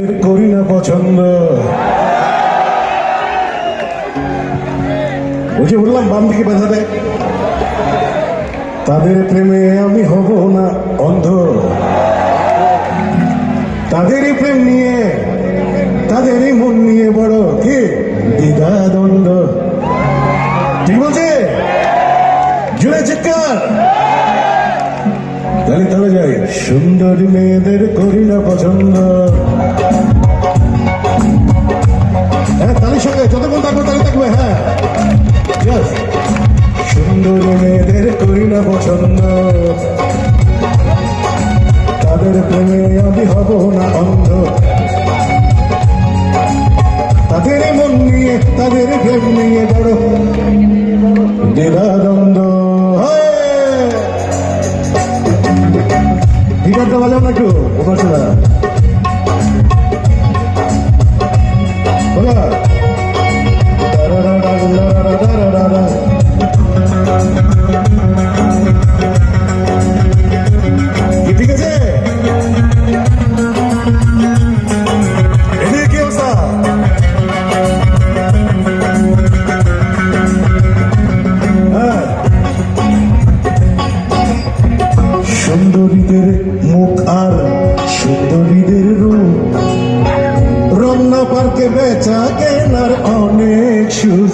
করি না পছন্দ। যে বললাম, বাম দিকে বাধা দেয় তাদের প্রেমে আমি হব না অন্ধ। তাদেরই প্রেম নিয়ে, তাদেরই মন নিয়ে বড় কি দ্বিধা দ্বন্দ্ব ঠিক বলছে? জুড়ে চিৎকার। তাহলে তাহলে যাই। সুন্দরী মেয়েদের করি না পছন্দ। হ্যাঁ সঙ্গে যতক্ষণ থাকবে তালি থাকবে হ্যাঁ. সুন্দরী মেয়েদের করি না পছন্দ। তাদের প্রেমে আমি হব না অন্ধ। তাদের মন নিয়ে তাদের প্রেম নিয়ে বড়। দ্বিধাদ্বন্দ্ব বাজাও না একটু উপাসনা বলা।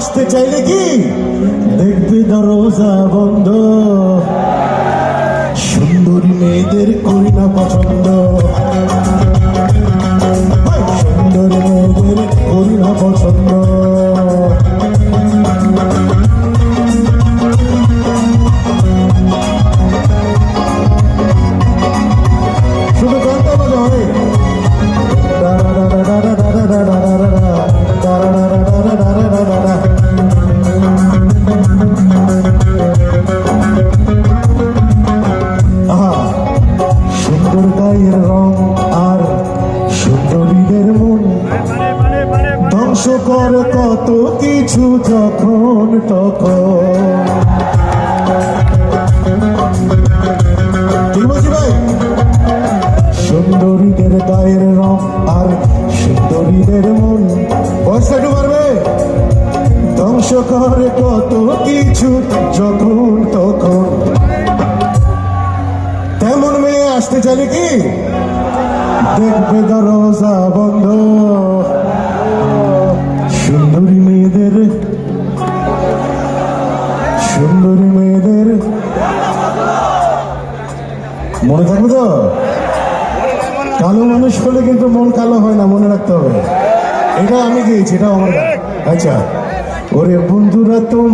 আসতে চাইলে কি? দেখবি দরজা বন্ধ। সুন্দর গায়ের রং আর সুন্দরীদের মন। ধ্বংস করে কত কিছু যখন তখন। সুন্দরীদের গায়ের রং আর সুন্দরীদের মন। পয়সা পারবে ধ্বংস করে কত কিছু যখন তখন। চাইলে কি? দেখবে দরজা বন্ধ। সুন্দরী মেয়েদের সুন্দরী মেয়েদের। মনে থাকবে তো? কালো মানুষ হলে কিন্তু মন কালো হয় না, মনে রাখতে হবে। এটা আমি গেয়েছি এটা আমার। আচ্ছা ওরে বন্ধুরা তো